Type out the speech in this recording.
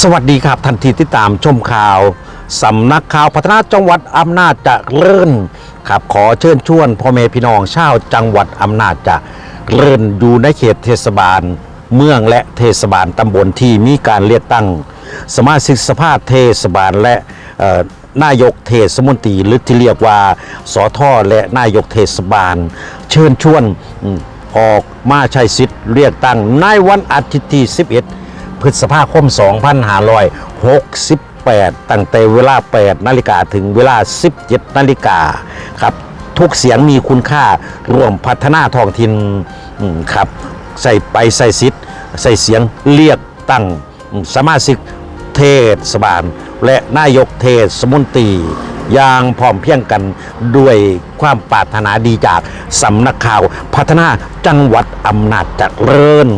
สวัสดีครับทันทีที่ตามชมข่าว สำนักข่าวพัฒนาจังหวัดอำนาจเจะเริ่นครับขอเชิญชวนพ่อแม่พี่น้องชาวจังหวัดอำนาจเจะเริ่นอยู่ในเขตเทศบาล เมืองและเทศบาลตำบลที่มีการเลือกตั้ง สมาชิกสภาเทศบาลและนายกเทศมนตรีหรือที่เรียกว่าสอทอและนายกเทศบาล เชิญชวนอออกมาใช้สิทธิ์เลือกตั้งในวันอาทิตย์ที่ 11 พฤษภาคม 2568 ตั้งแต่เวลา 8 นาฬิกาถึงเวลา 17 นาฬิกาครับ ทุกเสียงมีคุณค่าร่วมพัฒนาท้องถิ่นครับ ใส่ไปใส่สิทธิ์ใส่เสียงเรียกตั้งสมาชิกเทศบาล และนายกเทศมนตรีอย่างพร้อมเพรียงกันด้วยความปรารถนาดีจากสำนักข่าวพัฒนาจังหวัดอำนาจเจริญ